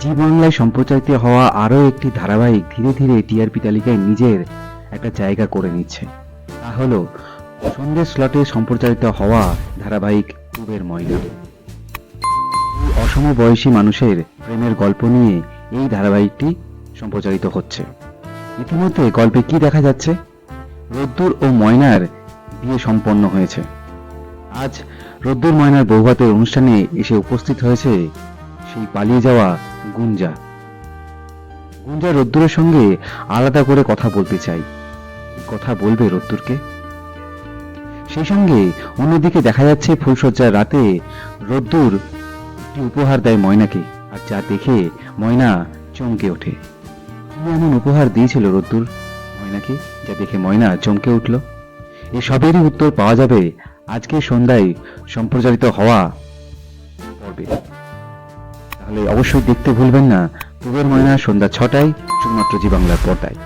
জি বাংলায় সম্প্রচারিত হওয়া আরও একটি ধারাবাহিক ধীরে ধীরে টিআরপি তালিকায় নিজের একটা জায়গা করে নিচ্ছে। তা হলো, সন্ধ্যের স্লটে সম্প্রচারিত হওয়া ধারাবাহিক কুবের ময়না। দুই অসমবয়সী মানুষের প্রেমের গল্প নিয়ে এই ধারাবাহিকটি সম্প্রচারিত হচ্ছে। ইতিমধ্যে গল্পে কি দেখা যাচ্ছে? রোদ্দুর ও ময়নার বিয়ে সম্পন্ন হয়েছে। আজ রোদ্দুর ময়নার বৌভাতের অনুষ্ঠানে এসে উপস্থিত হয়েছে সেই পালিয়ে যাওয়া গুঞ্জা। গুঞ্জা রোদ্দুরের সঙ্গে আলাদা করে কথা বলতে চাই। কথা বলবে রোদ্দুরকে? সেই সঙ্গে অন্যদিকে দেখা যাচ্ছে ফুলসজ্জার রাতে রোদ্দুর একটি উপহার দেয় ময়নাকে, আর যা দেখে ময়না চমকে ওঠে। কি এমন উপহার দিয়েছিল রোদ্দুর ময়নাকে, যা দেখে ময়না চমকে উঠল। এসবেরই উত্তর পাওয়া যাবে আজকে সন্ধ্যায় সম্প্রচারিত হওয়া পর্বে। তাহলে অবশ্যই দেখতে ভুলবেন না। পূবের ময়না সন্ধ্যা ছটায় শুধুমাত্র জি বাংলার পর্দায়।